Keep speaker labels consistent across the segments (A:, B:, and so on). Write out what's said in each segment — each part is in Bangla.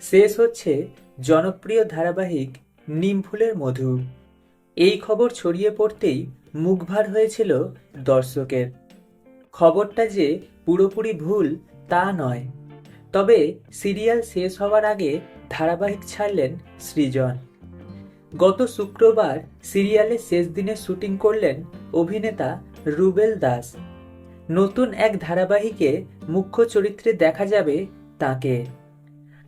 A: শেষ হচ্ছে জনপ্রিয় ধারাবাহিক নিমফুলের মধু। এই খবর ছড়িয়ে পড়তেই মুখভার হয়েছিল দর্শকের। খবরটা যে পুরোপুরি ভুল, তা নয়। তবে সিরিয়াল শেষ হওয়ার আগে ধারাবাহিক ছাড়লেন সৃজন। গত শুক্রবার সিরিয়ালের শেষ দিনে শুটিং করলেন অভিনেতা রুবেল দাস। নতুন এক ধারাবাহিকে মুখ্য চরিত্রে দেখা যাবে তাকে।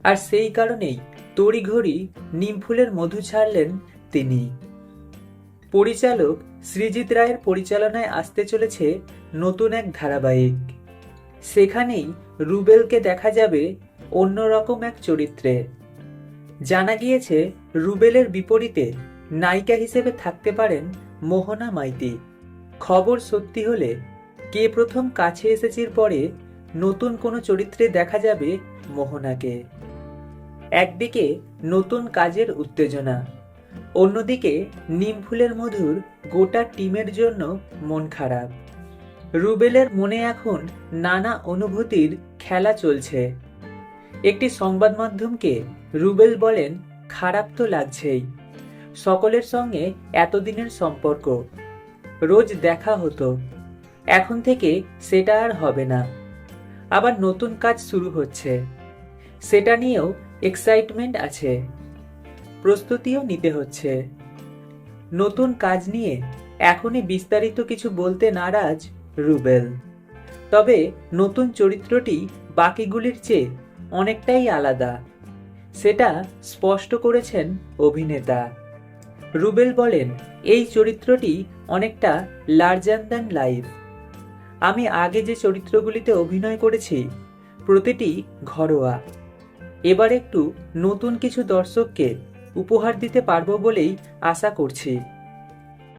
A: আর সেই কারণেই তড়িঘড়ি নিমফুলের মধু ছাড়লেন তিনি। পরিচালক সৃজিত রায়ের পরিচালনায় আসতে চলেছে নতুন এক ধারাবাহিক। সেখানেই রুবেলকে দেখা যাবে অন্যরকম এক চরিত্রে। জানা গিয়েছে, রুবেলের বিপরীতে নায়িকা হিসেবে থাকতে পারেন মোহনা মাইতি। খবর সত্যি হলে কে প্রথম কাছে এসেছির পরে নতুন কোনো চরিত্রে দেখা যাবে মোহনাকে। একদিকে নতুন কাজের উত্তেজনা, অন্যদিকে নিমফুলের মধুর গোটা টিমের জন্য মন খারাপ। রুবেলের মনে এখন নানা অনুভূতির খেলা চলছে। একটি সংবাদ মাধ্যমকে রুবেল বলেন, খারাপ তো লাগছেই। সকলের সঙ্গে এতদিনের সম্পর্ক। রোজ দেখা হতো। এখন থেকে সেটা আর হবে না। আবার নতুন কাজ শুরু হচ্ছে। সেটা নিয়েও এক্সাইটমেন্ট আছে। প্রস্তুতিও নিতে হচ্ছে। নতুন কাজ নিয়ে এখনই বিস্তারিত কিছু বলতে নারাজ রুবেল। তবে নতুন চরিত্রটি বাকিগুলির চেয়ে অনেকটাই আলাদা। সেটা স্পষ্ট করেছেন অভিনেতা। রুবেল বলেন, এই চরিত্রটি অনেকটা লার্জার দ্যান লাইফ আমি আগে যে চরিত্রগুলিতে অভিনয় করেছি, প্রতিটি ঘরোয়া। এবার একটু নতুন কিছু দর্শককে উপহার দিতে পারব বলেই আশা করছি।